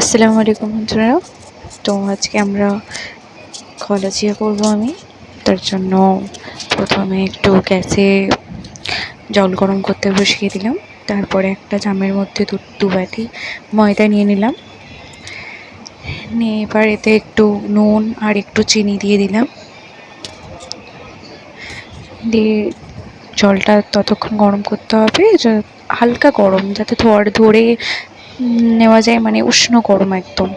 আসসালামু আলাইকুম বন্ধুরা। তো আজকে আমরা কলা চিয়া করব আমি। তার জন্য প্রথমে একটু গ্যাসে জল গরম করতে বসিয়ে দিলাম। তারপরে একটা জামের মধ্যে দু দু বাটি ময়দা নিয়ে নিলাম। নিয়ে এবার এতে একটু নুন আর একটু চিনি দিয়ে দিলাম। দিয়ে জলটা ততক্ষণ গরম করতে হবে। হালকা গরম, যাতে ধর ধরে নেওয়া যায় মানে উষ্ণ গরম একদম।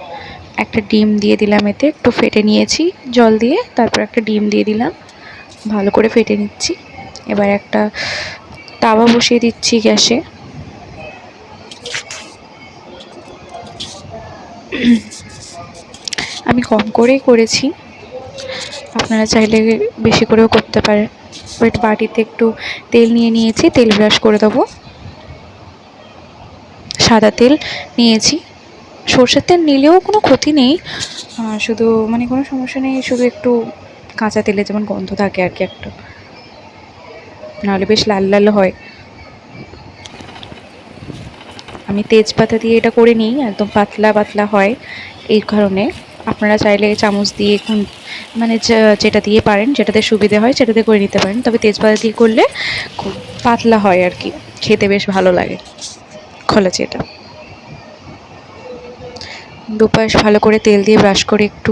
একটা ডিম দিয়ে দিলাম এতে, একটু ফেটে নিয়েছি জল দিয়ে, তারপর একটা ডিম দিয়ে দিলাম। ভালো করে ফেটে নিচ্ছি। এবার একটা তাওয়া বসিয়ে দিচ্ছি গ্যাসে। আমি কম করেই করেছি। আপনারা চাইলে বেশি করেও করতে পারেন। বাট বাটিতে একটু তেল নিয়ে নিয়েছি, তেল ব্রাশ করে দেবো। সাদা তেল নিয়েছি। সর্ষের তেল নিলেও কোনো ক্ষতি নেই। শুধু মানে কোনো সমস্যা নেই, শুধু একটু কাঁচা তেলে যেমন গন্ধ থাকে আর কি একটা। নাহলে বেশ লাল লাল হয়। আমি তেজপাতা দিয়ে এটা করে নিই, একদম পাতলা পাতলা হয় এই কারণে। আপনারা চাইলে চামচ দিয়ে এখন মানে যেটা দিয়ে পারেন, যেটাতে সুবিধে হয় সেটাতে করে নিতে পারেন। তবে তেজপাতা দিয়ে করলে খুব পাতলা হয় আর কি, খেতে বেশ ভালো লাগে। খোলাচি এটা। দুপাশ ভালো করে তেল দিয়ে ব্রাশ করে একটু,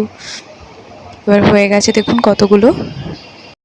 এবার হয়ে গেছে দেখুন কতগুলো।